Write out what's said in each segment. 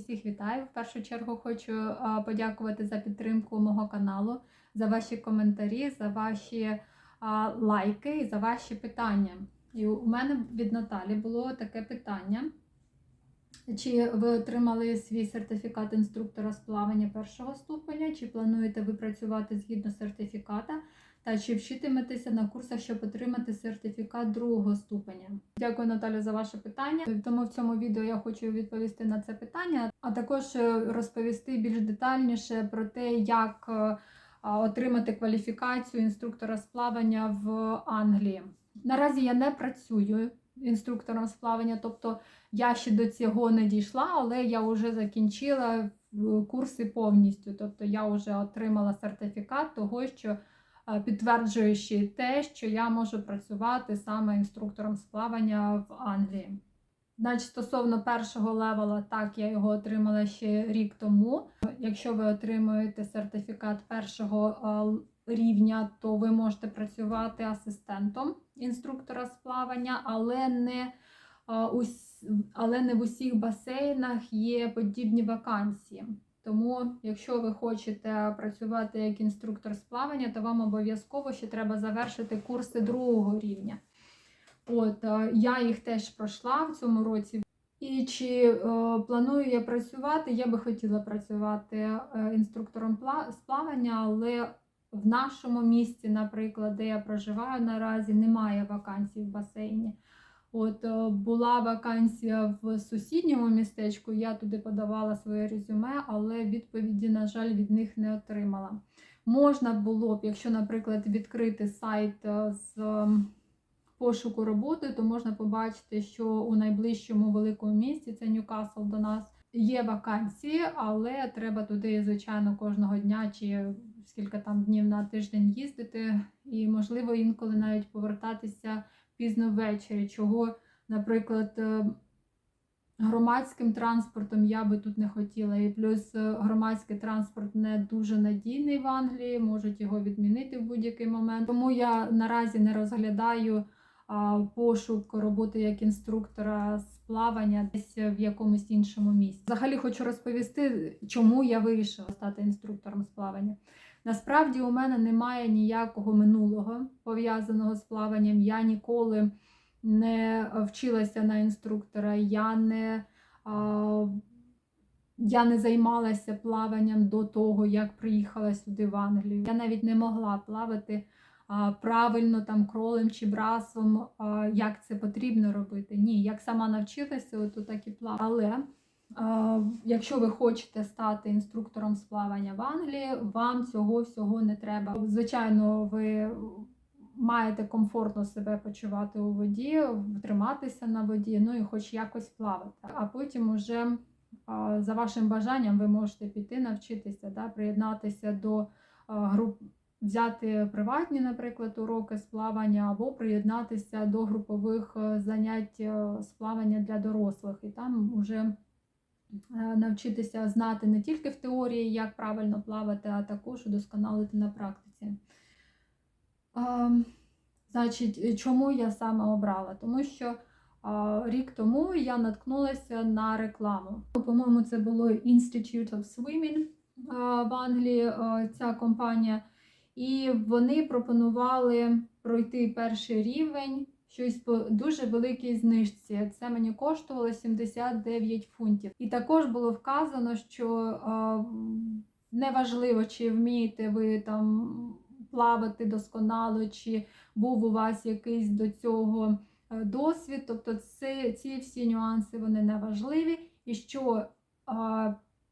Усіх вітаю. В першу чергу хочу подякувати за підтримку мого каналу, за ваші коментарі, за ваші лайки і за ваші питання. І у мене від Наталі було таке питання. Чи ви отримали свій сертифікат інструктора з плавання першого ступеня, чи плануєте ви працювати згідно сертифіката, та чи вчитиметеся на курсах, щоб отримати сертифікат другого ступеня? Дякую, Наталю, за ваше питання. Тому в цьому відео я хочу відповісти на це питання, а також е, розповісти більш детальніше про те, як е, отримати кваліфікацію інструктора з плавання в Англії. Наразі я не працюю інструктором з плавання, тобто я ще до цього не дійшла, але я вже закінчила е, курси повністю. Тобто я вже отримала сертифікат того, що підтверджуючи те, що я можу працювати саме інструктором з плавання в Англії. Значить, стосовно першого левела, так, я його отримала ще рік тому. Якщо ви отримуєте сертифікат першого е, рівня, то ви можете працювати асистентом інструктора з плавання, але не, е, але не в усіх басейнах є подібні вакансії. Тому, якщо ви хочете працювати як інструктор з плавання, то вам обов'язково ще треба завершити курси другого рівня. От, е, я їх теж пройшла в цьому році. І чи е, планую я працювати? Я би хотіла працювати е, інструктором з плавання, але в нашому місті, наприклад, де я проживаю наразі, немає вакансій в басейні. От е, була вакансія в сусідньому містечку, я туди подавала своє резюме, але відповіді, на жаль, від них не отримала. Можна було б, якщо, наприклад, відкрити сайт е, з пошуку роботи, то можна побачити, що у найближчому великому місті, це Ньюкасл до нас, є вакансії, але треба туди, звичайно, кожного дня чи скільки там днів на тиждень їздити, і можливо інколи навіть повертатися пізно ввечері, чого, наприклад, е, громадським транспортом я би тут не хотіла. І плюс е, громадський транспорт не дуже надійний в Англії, можуть його відмінити в будь-який момент. Тому я наразі не розглядаю пошук роботи як інструктора з плавання десь в якомусь іншому місці. Взагалі хочу розповісти, чому я вирішила стати інструктором з плавання. Насправді у мене немає ніякого минулого пов'язаного з плаванням. Я ніколи не вчилася на інструктора, я не, а, я не займалася плаванням до того, як приїхала сюди в Англію. Я навіть не могла плавати а, правильно там кролем чи брасом, а, як це потрібно робити. Ні, як сама навчилася, от так і плавала. Але якщо ви хочете стати інструктором з плавання в Англії, вам цього всього не треба. Звичайно, ви маєте комфортно себе почувати у воді, триматися на воді, ну і хоч якось плавати. А потім уже за вашим бажанням ви можете піти навчитися, да, приєднатися до груп, взяти приватні, наприклад, уроки з плавання, або приєднатися до групових е, занять е, з плавання для дорослих. І там вже е, навчитися знати не тільки в теорії, як правильно плавати, а також удосконалити на практиці. А, Значить, чому я саме обрала? Тому що а, рік тому я наткнулася на рекламу. По-моєму, це було Institute of Swimming в Англії, ця компанія. І вони пропонували пройти перший рівень, щось по дуже великій знижці. Це мені коштувало 79 фунтів. І також було вказано, що неважливо, чи вмієте ви там плавати досконало, чи був у вас якийсь до цього е, досвід. Тобто це, ці всі нюанси вони не важливі. І що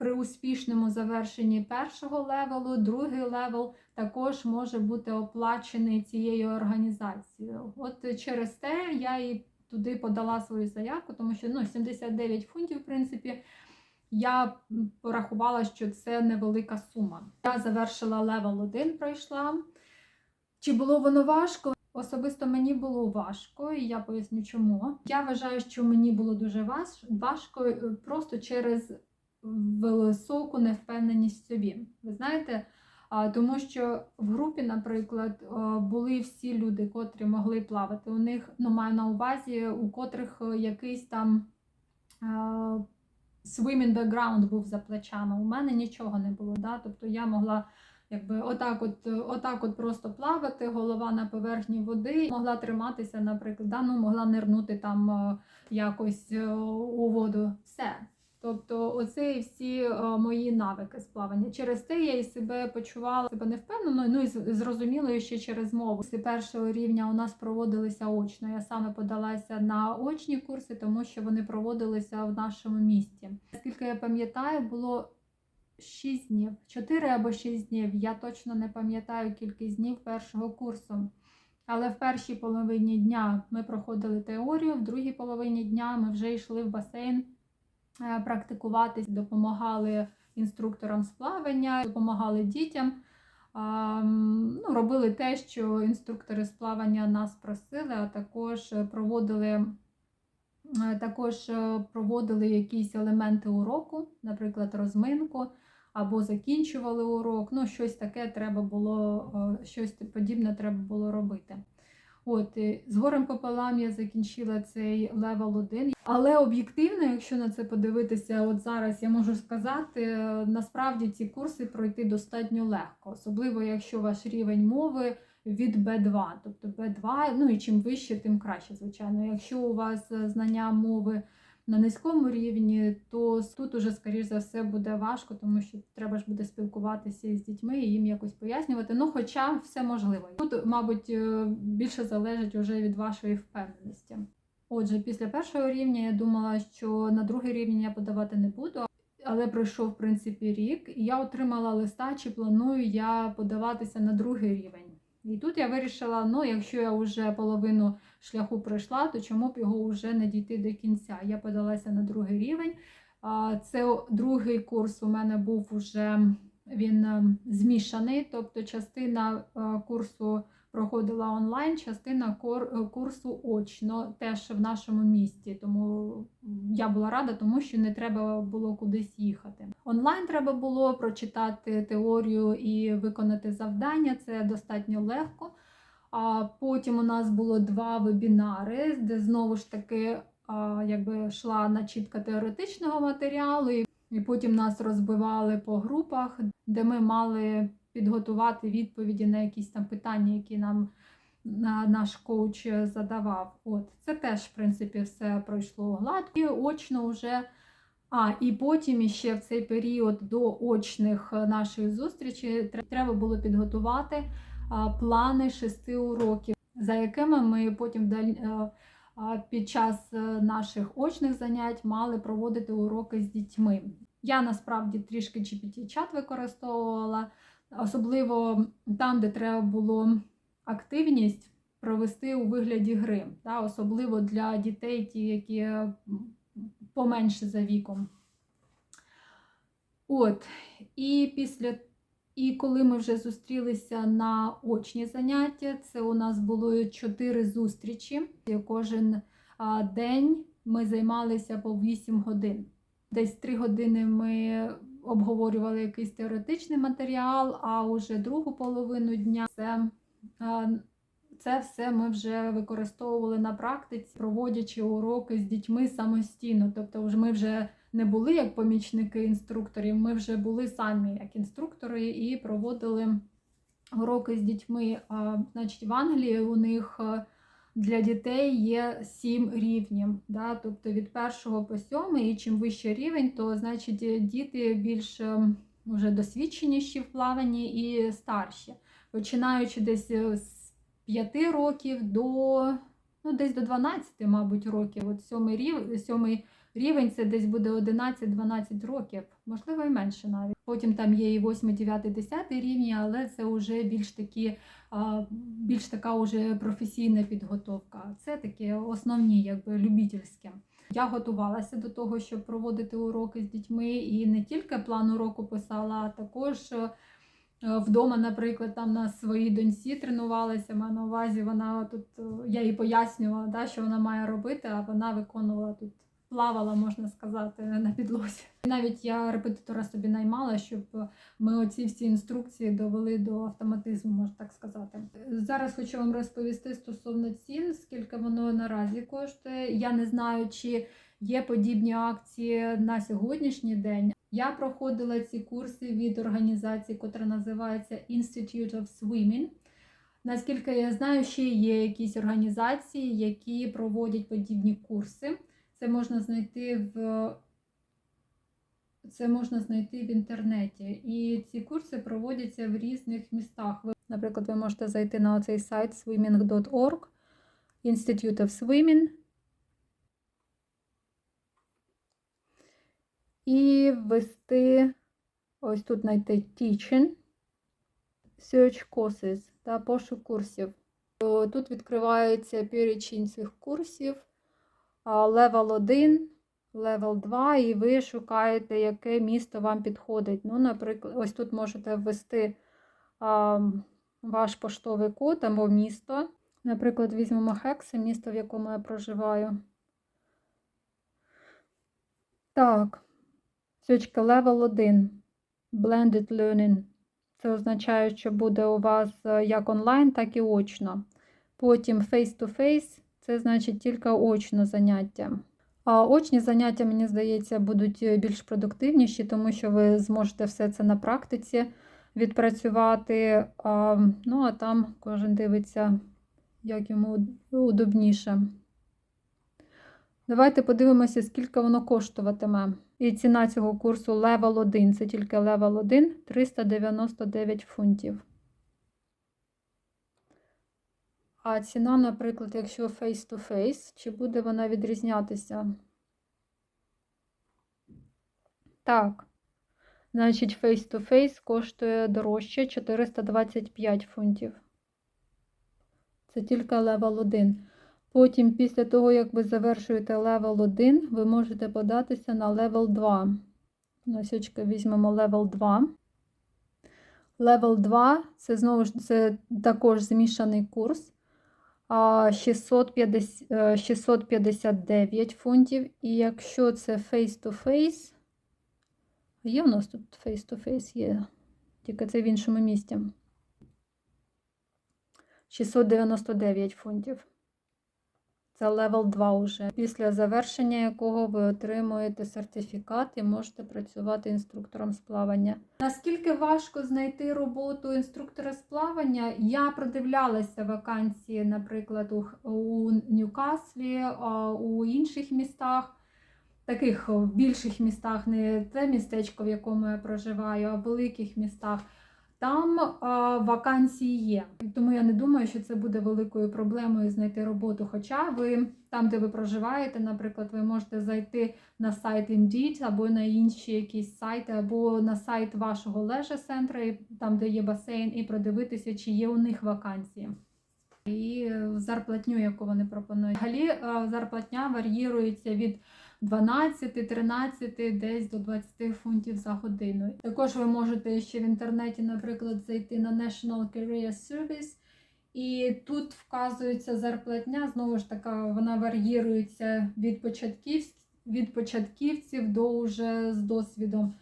при успішному завершенні першого левелу, другий левел також може бути оплачений цією організацією. От через те я і туди подала свою заявку, тому що ну, 79 фунтів, в принципі. Я порахувала, що це невелика сума. Я завершила левел 1, пройшла. Чи було воно важко? Особисто мені було важко, і я поясню чому. Я вважаю, що мені було дуже важко е, просто через високу невпевненість в собі. Ви знаєте, тому що в групі, наприклад, були всі люди, котрі могли плавати. У них, ну, маю на увазі, у котрих е, якийсь там. swimming background був за плечами. У мене нічого не було. Да? Тобто я могла якби отак, от, отак от просто плавати, голова на поверхні води, могла триматися, наприклад, да? ну, могла нирнути там е, якось е, у воду. Все. Тобто, оце і всі е, мої навики з плавання. Через те я і себе почувала себе невпевнено, ну і зрозуміло ще через мову. Після першого рівня у нас проводилися очно. Я саме подалася на очні курси, тому що вони проводилися в нашому місті. Наскільки я пам'ятаю, було 6 днів, 4 або 6 днів. Я точно не пам'ятаю кількість днів першого курсу. Але в першій половині дня ми проходили теорію, в другій половині дня ми вже йшли в басейн практикуватись, допомагали інструкторам з плавання, допомагали дітям. Ну, робили те, що інструктори з плавання нас просили, а також е, проводили, е, також е, проводили якісь елементи уроку, наприклад, розминку, або закінчували урок. Ну, щось таке треба було, е, щось подібне треба було робити. От, і з горем пополам я закінчила цей левел 1. Але об'єктивно, якщо на це подивитися, от зараз я можу сказати, е, насправді ці курси пройти достатньо легко, особливо якщо ваш рівень мови від B2. Тобто B2, ну і чим вище, тим краще, звичайно. Якщо у вас е, знання мови на низькому рівні, то тут уже, скоріш за все, буде важко, тому що треба ж буде спілкуватися із дітьми і їм якось пояснювати. Ну, хоча все можливо. Тут, мабуть, е, більше залежить уже від вашої впевненості. Отже, після першого рівня я думала, що на другий рівень я подавати не буду. Але пройшов в принципі рік, і я отримала листа, чи планую я подаватися на другий рівень. І тут я вирішила: ну, якщо я вже половину шляху пройшла, то чому б його вже не дійти до кінця? Я подалася на другий рівень. Це другий курс у мене був уже він е, змішаний, тобто частина е, курсу проходила онлайн, частина е, курсу очно, теж в нашому місті. Тому я була рада, тому що не треба було кудись їхати. Онлайн треба було прочитати теорію і виконати завдання. Це достатньо легко. А потім у нас було два вебінари, де знову ж таки якби йшла начітка теоретичного матеріалу, і, потім нас розбивали по групах, де ми мали підготувати відповіді на якісь там питання, які нам на, наш коуч задавав. От це теж, в принципі, все пройшло гладко. І очно вже. А, і потім іще в цей період до очних наших зустрічей треба було підготувати плани шести уроків, за якими ми потім е, під час е, наших очних занять мали проводити уроки з дітьми. Я насправді трішки GPT-чат використовувала, особливо там, де треба було активність провести у вигляді гри, да, особливо для дітей, ті, які поменше за віком. От, і після і коли ми вже зустрілися на очні заняття, це у нас було чотири зустрічі. Кожен день ми займалися по 8 годин. Десь 3 години ми обговорювали якийсь теоретичний матеріал, а уже другу половину дня це, це все ми вже використовували на практиці, проводячи уроки з дітьми самостійно. Тобто, ми вже не були як помічники інструкторів, ми вже були самі як інструктори і проводили уроки з дітьми. А, значить, в Англії у них е, для дітей є сім рівнів, да? тобто від першого по сьомий, і чим вищий рівень, то значить е, діти більш е, вже досвідченіші в плаванні і старші, починаючи десь е, з 5 років до ну, десь до 12, мабуть, років. От сьомий рів, сьомий рівень це десь буде 11-12 років, можливо, і менше навіть. Потім там є і 8, 9, 10 рівні, але це вже більш такі, більш така уже професійна підготовка. Це такі основні, якби любительські. Я готувалася до того, щоб проводити уроки з дітьми, і не тільки план уроку писала, а також. е, Вдома, наприклад, там на своїй доньці тренувалася, маю на увазі, вона тут, е, я їй пояснювала, да, що вона має робити, а вона виконувала тут, плавала, можна сказати, на підлозі. Навіть я репетитора собі наймала, щоб ми оці всі інструкції довели до автоматизму, можна так сказати. Зараз хочу вам розповісти стосовно цін, скільки воно наразі коштує. Я не знаю, чи є подібні акції на сьогоднішній день. Я проходила ці курси від організації, котра називається Institute of Swimming. Наскільки я знаю, ще є якісь організації, які проводять подібні курси. Це можна знайти в це можна знайти в інтернеті. І ці курси проводяться в різних містах. Наприклад, ви можете зайти на цей сайт swimming.org, Institute of Swimming. І ввести ось тут знайти Teaching, Search Courses та пошук курсів. Тут відкривається перечень цих курсів, Level 1, Level 2, і ви шукаєте, яке місто вам підходить. Ну, наприклад, ось тут можете ввести ваш поштовий код або місто. Наприклад, візьмемо Хекси, місто, в якому я проживаю. Так, сучка Level 1. Blended Learning. Це означає, що буде у вас е, як онлайн, так і очно. Потім face-to-face це значить тільки очне заняття. А очні заняття, мені здається, будуть е, більш продуктивніші, тому що ви зможете все це на практиці відпрацювати. Ну, а там кожен дивиться, як йому удобніше. Давайте подивимося, скільки воно коштуватиме. І ціна цього курсу Level 1, це тільки Level 1 399 фунтів. А ціна, наприклад, якщо face-to-face, чи буде вона відрізнятися? Так. Значить, face-to-face коштує дорожче 425 фунтів. Це тільки Level 1. Потім, після того, як ви завершуєте левел 1, ви можете податися на левел 2. Носочка візьмемо левел 2. Левел 2 це знову ж це також змішаний курс. 650, 659 фунтів. І якщо це face-to-face, є у нас тут face-to-face є, тільки це в іншому місці. 699 фунтів. Це левел 2 вже, після завершення якого ви отримуєте сертифікат і можете працювати інструктором з плавання. Наскільки важко знайти роботу інструктора з плавання? Я продивлялася вакансії, наприклад, у, у Ньюкаслі, у інших містах. Таких в більших містах, не те містечко, в якому я проживаю, а в великих містах. Там а, вакансії є, тому я не думаю, що це буде великою проблемою знайти роботу. Хоча ви там, де ви проживаєте, наприклад, ви можете зайти на сайт Indeed або на інші якісь сайти, або на сайт вашого леже центру, там де є басейн, і продивитися, чи є у них вакансії. І зарплатню, яку вони пропонують. Взагалі зарплатня вар'їрується від 12-13, десь до 20 фунтів за годину. Також ви можете ще в інтернеті, наприклад, зайти на National Career Service, і тут вказується зарплатня. Знову ж таки, вона вар'їрується від початківців, від початківців до уже з досвідом.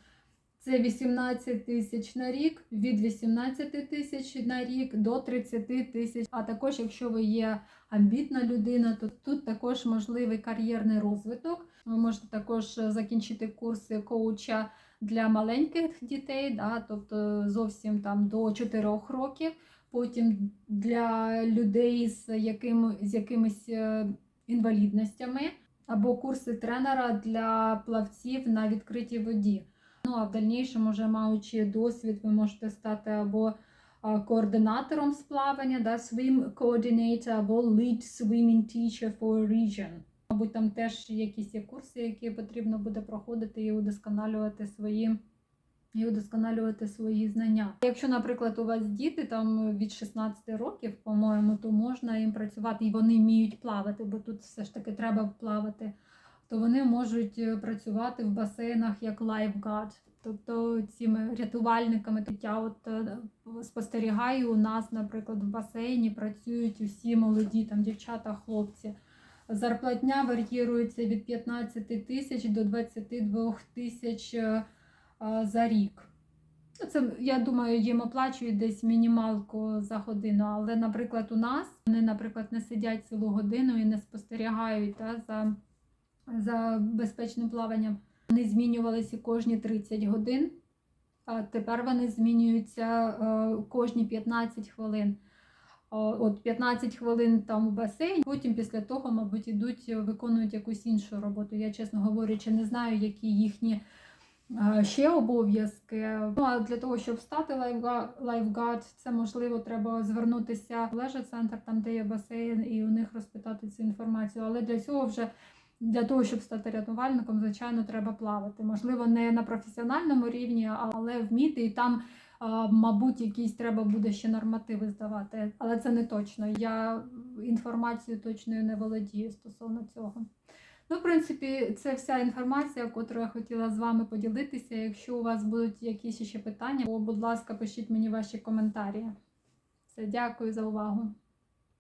Це 18 тисяч на рік, від 18 тисяч на рік до 30 тисяч. А також, якщо ви є амбітна людина, то тут також можливий кар'єрний розвиток. Ви можете також закінчити курси коуча для маленьких дітей, да, тобто зовсім там до 4 років. Потім для людей з яким, з якимись е, інвалідностями, або курси тренера для плавців на відкритій воді. Ну а в дальнішому, вже маючи досвід, ви можете стати або координатором з плавання, да, swim coordinator, або lead swimming teacher for region. Мабуть, там теж якісь є курси, які потрібно буде проходити і удосконалювати свої. І удосконалювати свої знання. Якщо, наприклад, у вас діти там від 16 років, по-моєму, то можна їм працювати, і вони вміють плавати, бо тут все ж таки треба плавати то вони можуть е, працювати в басейнах як лайфгад, тобто цими рятувальниками. Я от е, спостерігаю у нас, наприклад, в басейні працюють усі молоді там дівчата, хлопці. Зарплатня вар'їрується від 15 тисяч до 22 тисяч е, за рік. Ну, це, я думаю, їм оплачують десь мінімалку за годину. Але, наприклад, у нас вони, наприклад, не сидять цілу годину і не спостерігають та, за за безпечним плаванням. Вони змінювалися кожні 30 годин, а тепер вони змінюються е, кожні 15 хвилин. О, От 15 хвилин там у басейні, потім після того, мабуть, ідуть, виконують якусь іншу роботу. Я, чесно говорячи, не знаю, які їхні е, ще обов'язки. Ну а для того, щоб стати лайфга- лайфгард, це можливо треба звернутися в лежа центр, там де є басейн, і у них розпитати цю інформацію. Але для цього вже для того, щоб стати рятувальником, звичайно, треба плавати. Можливо, не на професіональному рівні, але вміти і там. Мабуть, якісь треба буде ще нормативи здавати, але це не точно. Я інформацією точною не володію стосовно цього. Ну, в принципі, це вся інформація, яку я хотіла з вами поділитися. Якщо у вас будуть якісь ще питання, то, будь ласка, пишіть мені ваші коментарі. Все, дякую за увагу.